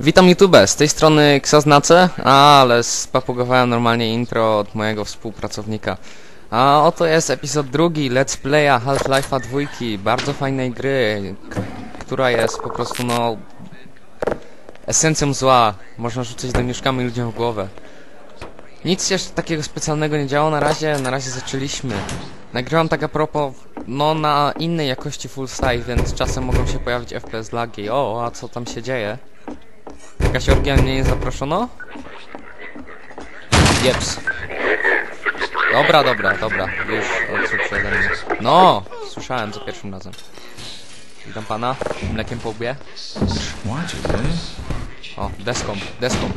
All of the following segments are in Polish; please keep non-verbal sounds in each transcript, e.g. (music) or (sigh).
Witam YouTube, z tej strony Ksaznace, ale spapugowałem normalnie intro od mojego współpracownika. A oto jest epizod drugi Let's Playa Half-Life'a dwójki, bardzo fajnej gry, która jest po prostu no... esencją zła, można rzucać doniuszkami ludziom w głowę. Nic się takiego specjalnego nie działo na razie, na razie zaczęliśmy. Nagrywam tak a propos, no na innej jakości full size, więc czasem mogą się pojawić FPS lagi. O, a co tam się dzieje? Jakaś orgia mnie nie zaproszono? Jeps. Dobra, dobra, dobra. Już odszedł przede mnie. No! Słyszałem za pierwszym razem. Witam pana. Mlekiem po łbie. O, deską, deską.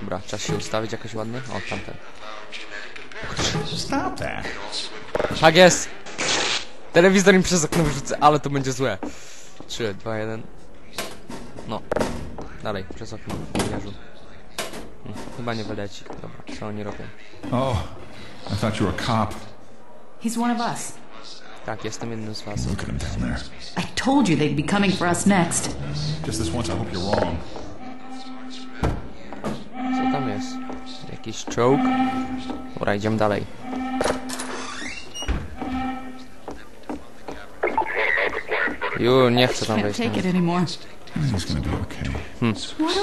Dobra, czas się ustawić jakoś ładnie. O, tamten. Tak jest! Telewizor im przez okno wyrzucę, ale to będzie złe. 3, 2, 1. No. Dalej, przez okno. Hmm, chyba nie wyleci. Dobra, co oni robią? Oh, I thought you were a cop. He's one of us. Tak, jestem jednym z was. Look at him down there. I told you they'd be coming for us next. Just this once, I hope you're wrong. Co tam jest? Jakiś czołg? Dobra, idziemy dalej. Ju, nie chcę tam wejść.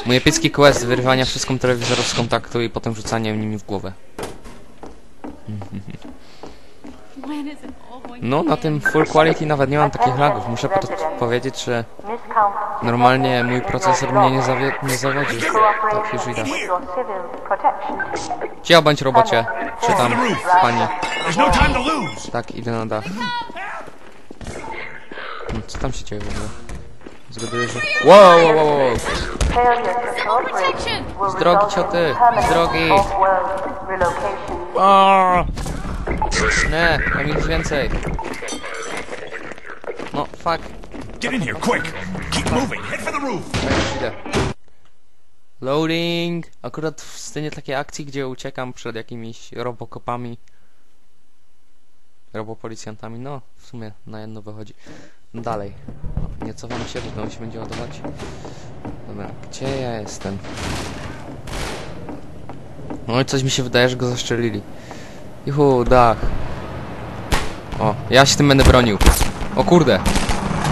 Mój epicki quest wyrywania wszystkim telewizorów z kontaktu i potem rzucanie nimi w głowę. No, na tym full quality nawet nie mam takich lagów. Muszę powiedzieć, że normalnie mój procesor mnie nie, zawie nie zawodzi. Tak, już widać. Cicho bądź robocie. Pani. Time to lose! Tak, idę na dach. Hmm, Co tam się dzieje w ogóle? Zgaduję, że... Wow, wow, wow, wow. Z drogi cioty, z drogi. Nie, mam nic więcej. No, fuck. Get in here, quick! Keep moving! Head for the roof! Już idę. Loading. Akurat w scenie takiej akcji, gdzie uciekam przed jakimiś robokopami. Robopolicjantami. No, w sumie na jedno wychodzi. No dalej. Nie cofam się, bo się będzie ładować. Dobra, gdzie ja jestem? No i coś mi się wydaje, że go zaszczelili. Juhu, dach. O, ja się tym będę bronił. O kurde.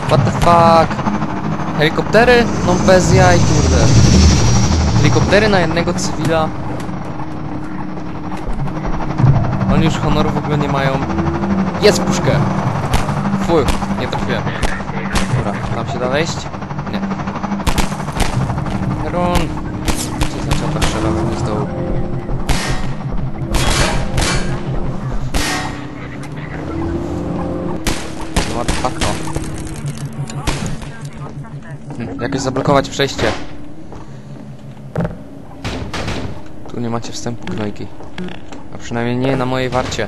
What the fuck? Helikoptery? No bez jaj, kurde. Helikoptery na jednego cywila. Oni już honoru w ogóle nie mają. Jest puszkę! Fuj, nie trafiłem. Dobra, tam się da wejść? Nie. Run! Co znaczy ta strzela we mnie z dołu? No, fuck, no. Hmm, Jakoś zablokować przejście. Tu nie macie wstępu, gnojki. A przynajmniej nie na mojej warcie.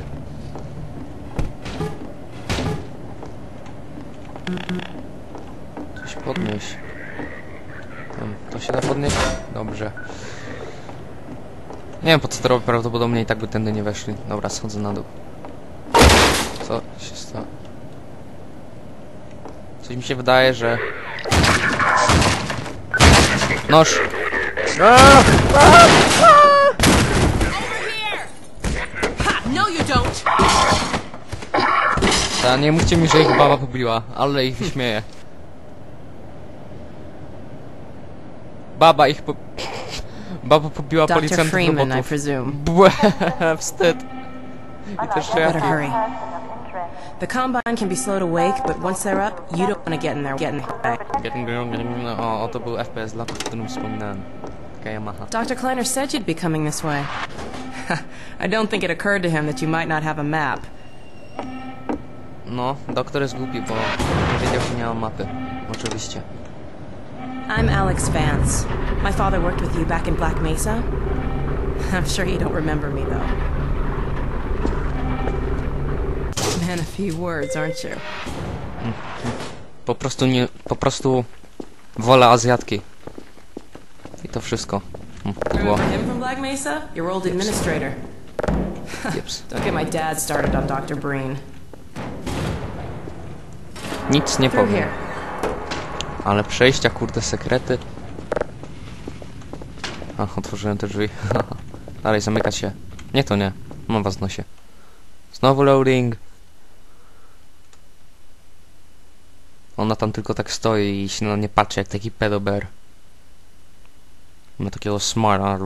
Coś podnieść. Hmm, to się da podnieść? Dobrze. Nie wiem po co to robię, prawdopodobnie i tak by tędy nie weszli. Dobra, schodzę na dół. Co się stało? Coś mi się wydaje, że... Noż! No. Ta, nie mówcie mi, że ich baba pobiła, ale ich wyśmieje. Baba ich po... Baba pobiła Dr. policjantów Freeman, I presume. Błe, (laughs) wstyd. I też Better hurry. The combine can be slowed awake, but once they're up, you don't want to get in there getting hit. O, o, to był FPS lat, o którym wspominałem. Taka Yamaha. Dr. Kleiner said you'd be coming this way. (laughs) I don't think it occurred to him that you might not have a map. No, doktor jest głupi, bo nie wiedział, że nie mam mapy. Oczywiście. I'm Alex Vance. My father worked with you back in Black Mesa. I'm sure you don't remember me, though. Man, a few words, aren't you? Po prostu nie... Po prostu... Wolę Azjatki. I to wszystko. Hm, pudło. Remember him from Black Mesa? Your old administrator. (laughs) Don't get my dad started on Dr. Breen. Nic nie powiem. Ale przejścia, kurde, sekrety. A, otworzyłem te drzwi. (laughs) Dalej, zamykać się. Nie, to nie. Mam was w nosie. Znowu loading. Ona tam tylko tak stoi i się na nie patrzy jak taki pedober. Ma takiego smara.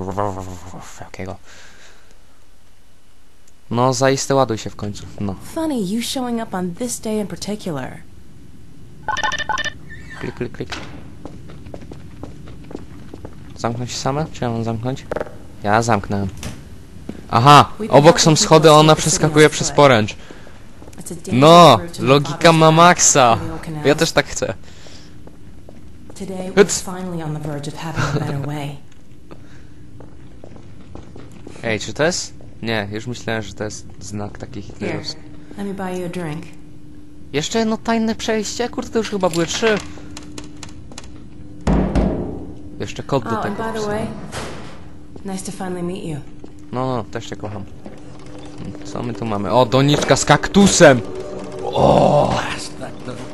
Jakiego. No, zaiste ładuj się w końcu. No. Funny, you showing up on this day in particular. Klik, klik, klik. Zamknąć się same? Czy ja mam zamknąć? Ja zamknę. Aha! Obok są schody, a ona przeskakuje przez poręcz. No! Logika ma maksa! Ja też tak chcę. Today we're Hyc. finally on the verge of having a better way. Ej, czy to jest? Nie, już myślałem, że to jest znak taki Here, hitlerowski. Jeszcze jedno tajne przejście? Kurde, to już chyba były trzy. Jeszcze kod do Oh, and tego. by the wpisałem. way, nice to finally meet you. No, no, też cię kocham. Co my tu mamy? O, doniczka z kaktusem! Blast that little.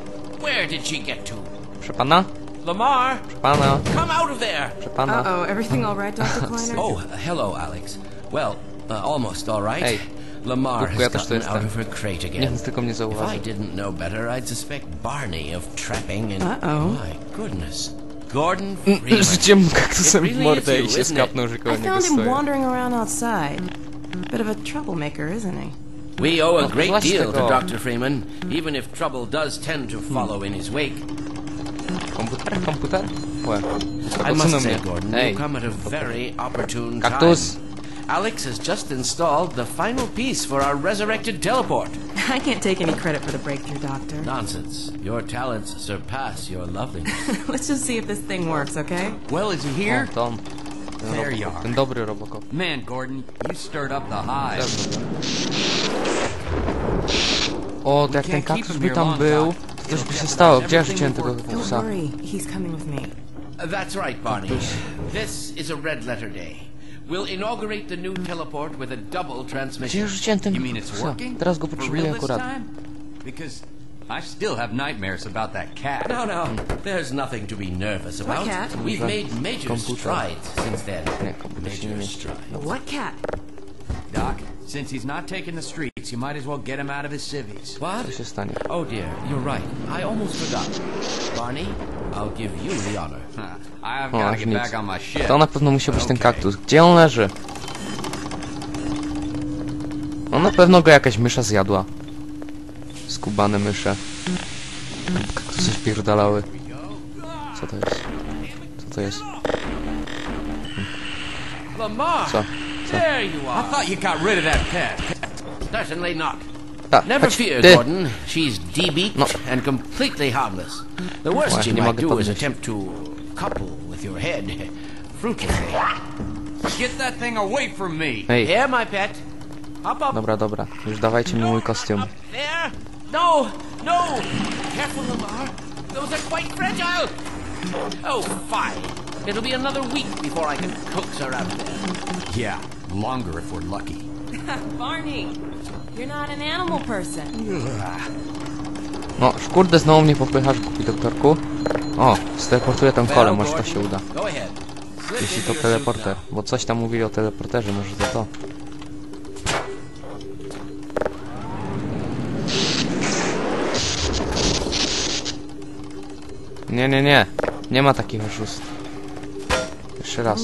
Where did she get to? Proszę pana? Lamar, Proszę pana? come out of there! Proszę pana? Uh-oh, everything all right, Dr. (laughs) Kleiner? Oh, uh, hello, Alex. Well, uh, almost all right. Hey. Lamar has gotten out of her crate again. nic tylko mnie If I didn't know better, I'd suspect Barney of trapping and. Uh-oh. My goodness. Gordon (laughs) Freeman. Rzuciłem mu kaktusem It w really mordę is i you, się isn't it? skapnął, że koło I found him wandering around outside. Bit of a troublemaker, isn't he? We owe a great deal to. Dr. Freeman, even if trouble does tend to follow in his wake. Komputer? Komputer? Łe. I must Odsunął say. Gordon, Ej, you come at a very opportune kaktus! time. Alex has just installed the final piece for our resurrected teleport. I can't take any credit for the breakthrough, Doctor. Nonsense. Your talents surpass your loveliness. (laughs) Let's just see if this thing works, okay? Well, is he here? O, to There you are. dobry Robocop. Man, Gordon, you stirred up the hive. O, to jak ten kaktus by tam był, to coś by się stało. Gdzie ja rzuciłem tego Don't kaktusa? worry, he's coming with me. That's right, Barney. This is a red letter day. We'll inaugurate the new teleport with a double transmission. ja rzuciłem You mean it's kaktusa? working? Teraz go For potrzebuję real this akurat. time? Because I still have nightmares about that cat. No, no, there's nothing to be nervous about. What cat? We've made major Computer. strides since then. Nie, komputer się nie Major mieści. strides. What cat? Doc, since he's not taking the streets, you might as well get him out of his civvies. What? Oh dear, you're right. I almost forgot. Barney, I'll give you the honor. O, aż nic. back on my ship. To na pewno musiał być ten kaktus. Gdzie on leży? No na pewno go jakaś mysza zjadła. Skubane mysze. Kaktusy śpierdalały. Co to jest? Co to jest? Lamar! Co? There you I are. thought you got rid of that pet. Certainly not. A, Never fear, ty! Gordon. She's debeaked No. and completely harmless. The worst she nie might do is attempt to couple with your head (laughs) fruitlessly. Get that thing away from me. Ej, Here, my pet. Hop up dobra, dobra. Już dawajcie mi mój kostium. there. No, no. Careful, Lamar. Those are quite fragile. Oh, fine. It'll be another week before I can coax her out of there. Yeah, longer if we're lucky. (laughs) Barney, you're not an animal person. No, kurde, znowu mnie popychasz, kupi doktorku. O, steleportuję tam kolę, może to się uda. Jeśli to teleporter, bo coś tam mówili o teleporterze, może to to. Nie, nie, nie. Nie ma takich oszustw. Jeszcze raz.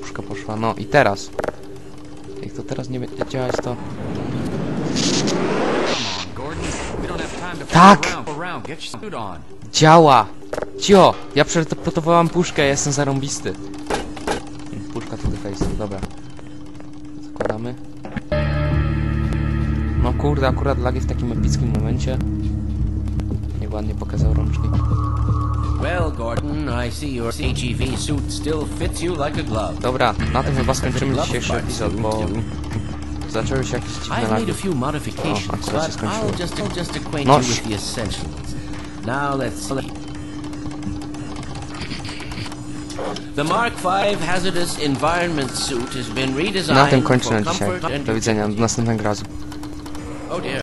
Puszka poszła? No i teraz. Jak to teraz nie będzie działać, to... Tak. Działa! Cio! Ja przeteleportowałam puszkę, ja jestem zarąbisty. Puszka to the face, dobra. Zakładamy. No kurde, akurat lagi w takim epickim momencie. Nieładnie pokazał rączki. Well, Gordon, I see your CGV suit still fits you like a glove. Dobra, na tym chyba skończymy dzisiejszy epizod, bo zaczęły się jakieś dziwne I've made lagi. a few modifications, akurat się but skończyło. I'll just, I'll just acquaint No, you with the essentials. Now let's see. The Mark V hazardous environment suit has been redesigned Na tym kończę for na dzisiaj. Do widzenia, do następnego razu. Oh dear.